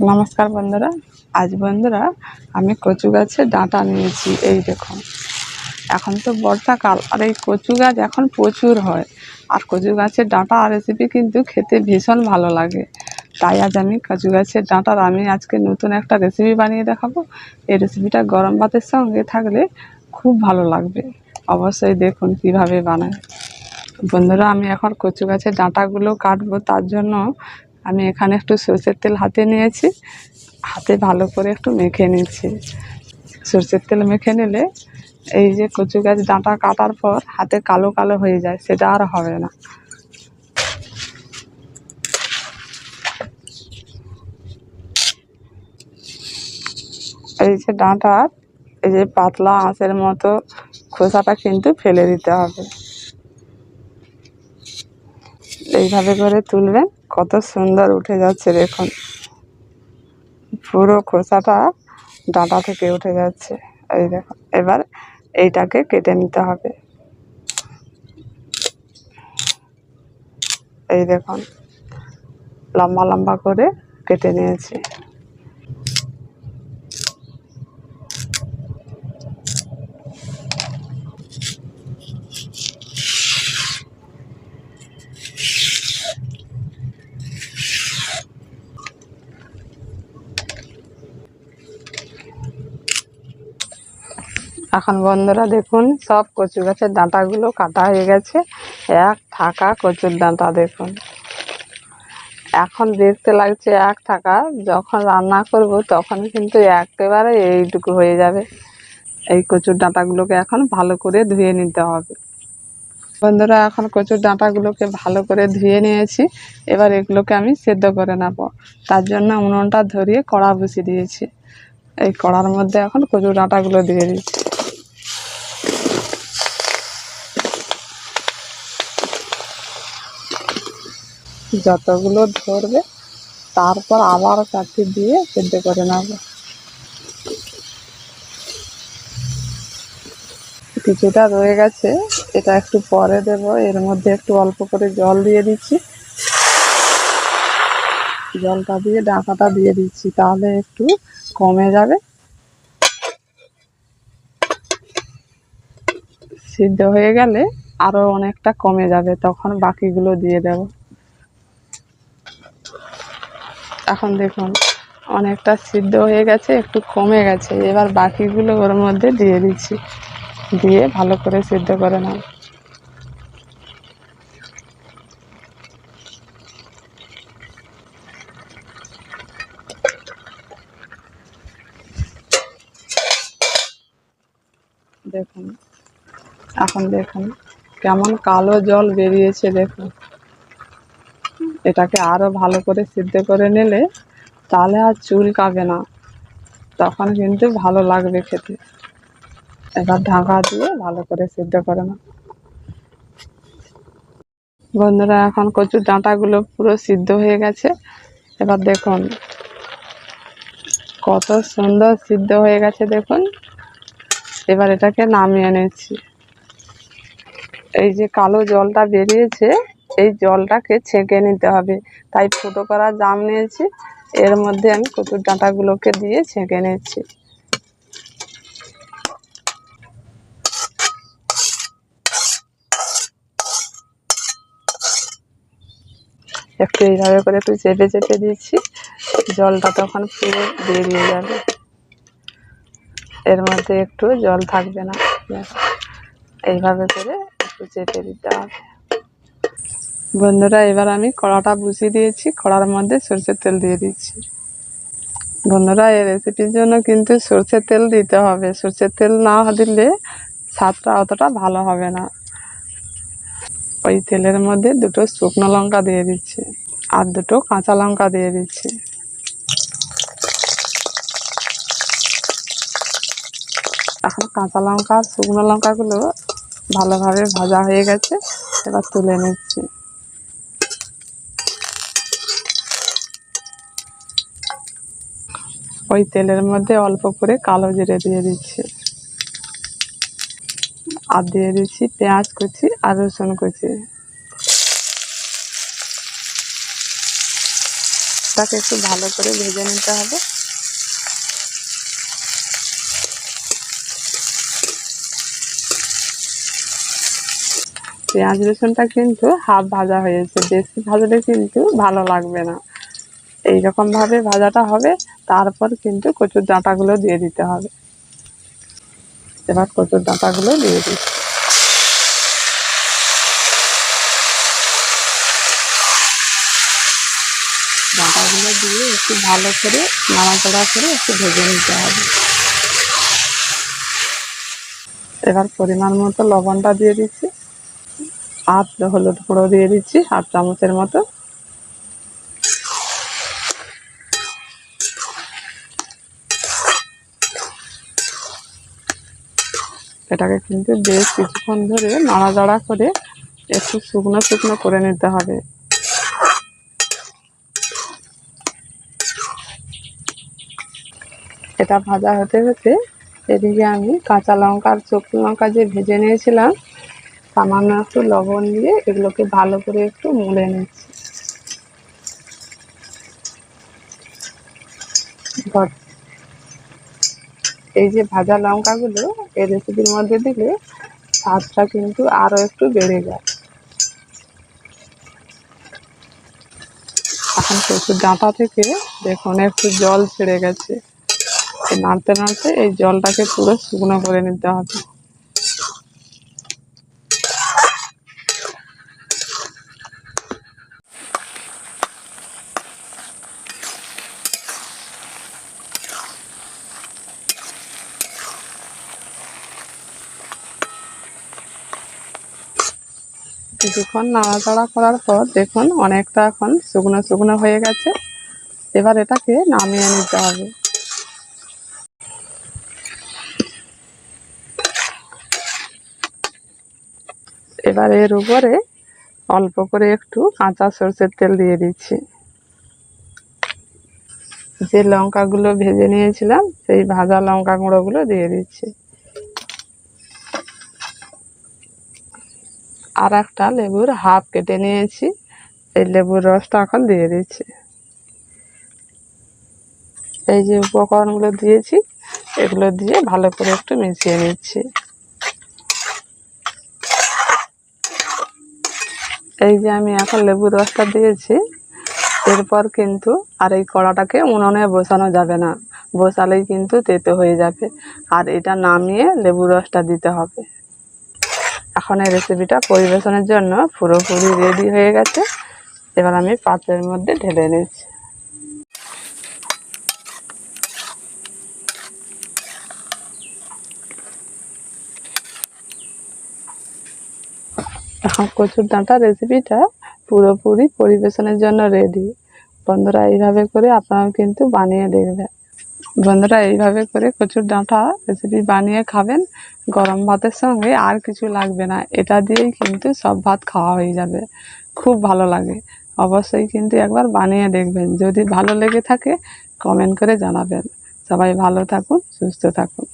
নমস্কার বন্ধুরা। আজ বন্ধুরা আমি কচু গাছের ডাঁটা নিয়েছি, এই দেখুন এখন তো বর্ষাকাল, আর এই কচু গাছ এখন প্রচুর হয়। আর কচু গাছের ডাঁটা রেসিপি কিন্তু খেতে ভীষণ ভালো লাগে। তাই আজ আমি কচু গাছের ডাঁটার আমি আজকে নতুন একটা রেসিপি বানিয়ে দেখাবো। এই রেসিপিটা গরম ভাতের সঙ্গে থাকলে খুব ভালো লাগবে। অবশ্যই দেখুন কীভাবে বানায়। বন্ধুরা, আমি এখন কচু গাছের ডাঁটাগুলো কাটবো, তার জন্য আমি এখানে একটু সরষের তেল হাতে নিয়েছি, হাতে ভালো করে একটু মেখে নিচ্ছি। সরষের তেল মেখে নিলে এই যে কচু গাছ ডাঁটা কাটার পর হাতে কালো কালো হয়ে যায়, সেটা আর হবে না। এই যে ডাঁটার এই যে পাতলা আঁশের মতো খোসাটা কিন্তু ফেলে দিতে হবে। এইভাবে করে তুলবেন কত সুন্দর উঠে যাচ্ছে দেখুন পুরো খোসাটা ডাঁটা থেকে উঠে যাচ্ছে। এই দেখুন এবার এইটাকে কেটে নিতে হবে। এই দেখুন, লম্বা লম্বা করে কেটে নিয়েছি। এখন বন্ধুরা দেখুন, সব কচু গাছের ডাঁটাগুলো কাটা হয়ে গেছে। এক থাকা কচুর ডাঁটা দেখুন। এখন দেখতে লাগছে এক থাকা, যখন রান্না করব তখন কিন্তু একেবারে এইটুকু হয়ে যাবে। এই কচুর ডাঁটাগুলোকে এখন ভালো করে ধুয়ে নিতে হবে। বন্ধুরা, এখন কচুর ডাঁটাগুলোকে ভালো করে ধুয়ে নিয়েছি। এবার এগুলোকে আমি সেদ্ধ করে নেব। তার জন্য উনুনটা ধরিয়ে কড়া বসিয়ে দিয়েছি। এই কড়ার মধ্যে এখন কচুর ডাঁটাগুলো দিয়ে দিচ্ছি। যতগুলো ধরবে, তারপর আবার কাঠি দিয়ে সেদ্ধ করে নেব। কিছুটা রয়ে গেছে, এটা একটু পরে দেব। এর মধ্যে একটু অল্প করে জল দিয়ে দিচ্ছি। জলটা দিয়ে ডাকাটা দিয়ে দিচ্ছি, তাহলে একটু কমে যাবে। সিদ্ধ হয়ে গেলে আরও অনেকটা কমে যাবে, তখন বাকিগুলো দিয়ে দেব। এখন দেখুন, অনেকটা সিদ্ধ হয়ে গেছে, একটু কমে গেছে। এবার বাকিগুলো ওর মধ্যে দিয়ে দিচ্ছি। দিয়ে ভালো করে সিদ্ধ করে নাও। দেখুন, এখন দেখুন, কেমন কালো জল বেরিয়েছে, দেখুন। এটাকে আরও ভালো করে সিদ্ধ করে নিলে তাহলে আর চুল কাবে না। তখন কিন্তু ভালো লাগবে খেতে। এবার ঢাকা দিয়ে ভালো করে সিদ্ধ করে না বন্ধুরা, এখন কচুর ডাঁটাগুলো পুরো সিদ্ধ হয়ে গেছে। এবার দেখুন, কত সুন্দর সিদ্ধ হয়ে গেছে দেখুন। এবার এটাকে নামিয়ে নিচ্ছি। এই যে কালো জলটা বেরিয়েছে এই জলটাকে ছেঁকে নিতে হবে। তাই ফুটো করা জাম নিয়েছি। এর মধ্যে আমি কচুর ডাঁটাগুলোকে দিয়ে ছেঁকে নিচ্ছি। একটু এইভাবে করে একটু চেপে চেপে দিচ্ছি। জলটা তখন পুরো বেরিয়ে যাবে। এর মধ্যে একটু জল থাকবে না। এইভাবে করে একটু চেপে দিতে হবে। বন্ধুরা, এবার আমি কড়াটা বসিয়ে দিয়েছি। কড়ার মধ্যে সরষের তেল দিয়ে দিচ্ছি। বন্ধুরা, এই রেসিপির জন্য কিন্তু সরষের তেল দিতে হবে। সরষের তেল না দিলে স্বাদটা অতটা ভালো হবে না। ওই তেলের মধ্যে দুটো শুকনো লঙ্কা দিয়ে দিচ্ছি আর দুটো কাঁচা লঙ্কা দিয়ে দিচ্ছি। এখন কাঁচা লঙ্কা আর শুকনো লঙ্কাগুলো ভালোভাবে ভাজা হয়ে গেছে, এবার তুলে নিচ্ছি। ওই তেলের মধ্যে অল্প করে কালো জিরে দিয়ে দিচ্ছি। আর দিয়ে দিচ্ছি পেঁয়াজ কুচি আর রসুন কুচি। তাকে একটু ভালো করে ভেজে নিতে হবে। পেঁয়াজ রসুনটা কিন্তু হাফ ভাজা হয়েছে। বেশি ভাজলে কিন্তু ভালো লাগবে না। এইরকম ভাবে ভাজাটা হবে। তারপর কিন্তু কচুর ডাঁটাগুলো দিয়ে দিতে হবে। এবার কচুর ডাঁটাগুলো দিয়ে দিই ডাঁটাগুলো দিয়ে একটু ভালো করে নাড়াচাড়া করে একটু ভেজে নিতে হবে। এবার পরিমাণ মতো লবণটা দিয়ে দিচ্ছি। আর হলুদ গুঁড়ো দিয়ে দিচ্ছি, হাফ চামচের মতো। এটাকে কিন্তু বেশ কিছুক্ষণ ধরে নাড়াচাড়া করে একটু শুকনো শুকনো করে নিতে হবে। এটা ভাজা হতে হতে এদিকে আমি কাঁচা লঙ্কা আর শুকনো লঙ্কা যে ভেজে নিয়েছিলাম, সামান্য একটু লবণ দিয়ে এগুলোকে ভালো করে একটু মুড়ে নিচ্ছি। এই যে ভাজা লঙ্কাগুলো, এই রেসিপির মধ্যে দিলে স্বাদটা কিন্তু আরও একটু বেড়ে যায়। এখন প্রচুর ডাঁটা থেকে দেখুন, একটু জল ছেড়ে গেছে। নাড়তে নাড়তে এই জলটাকে পুরো শুকনো করে নিতে হবে। কিছুক্ষণ নাড়াচাড়া করার পর দেখুন অনেকটা এখন শুকনো শুকনো হয়ে গেছে। এবার এটাকে নামিয়ে নিতে হবে। এবার এর উপরে অল্প করে একটু কাঁচা সরষের তেল দিয়ে দিচ্ছি। যে লঙ্কাগুলো ভেজে নিয়েছিলাম, সেই ভাজা লঙ্কা গুঁড়োগুলো দিয়ে দিচ্ছি। আর একটা লেবুর হাফ কেটে নিয়েছি। এই লেবুর রসটা এখন দিয়ে দিচ্ছি। এই যে উপকরণগুলো দিয়েছি, এগুলো দিয়ে ভালো করে একটু মিশিয়ে নিচ্ছি। এই যে আমি এখন লেবুর রসটা দিয়েছি, এরপর কিন্তু আর এই কড়াটাকে উনুনে বসানো যাবে না। বসালেই কিন্তু তেতো হয়ে যাবে। আর এটা নামিয়ে লেবুর রসটা দিতে হবে। এখন এই রেসিপিটা পরিবেশনের জন্য পুরোপুরি রেডি হয়ে গেছে। এবার আমি পাত্রের মধ্যে ঢেলে নিচ্ছি। এখন কচুর ডাঁটা রেসিপিটা পুরোপুরি পরিবেশনের জন্য রেডি বন্ধুরা, এইভাবে করে আপনারাও কিন্তু বানিয়ে দেখবেন। বন্ধুরা এইভাবে করে কচুর ডাঁটা রেসিপি বানিয়ে খাবেন। গরম ভাতের সঙ্গে আর কিছু লাগবে না। এটা দিয়েই কিন্তু সব ভাত খাওয়া হয়ে যাবে। খুব ভালো লাগে। অবশ্যই কিন্তু একবার বানিয়ে দেখবেন। যদি ভালো লেগে থাকে কমেন্ট করে জানাবেন। সবাই ভালো থাকুন, সুস্থ থাকুন।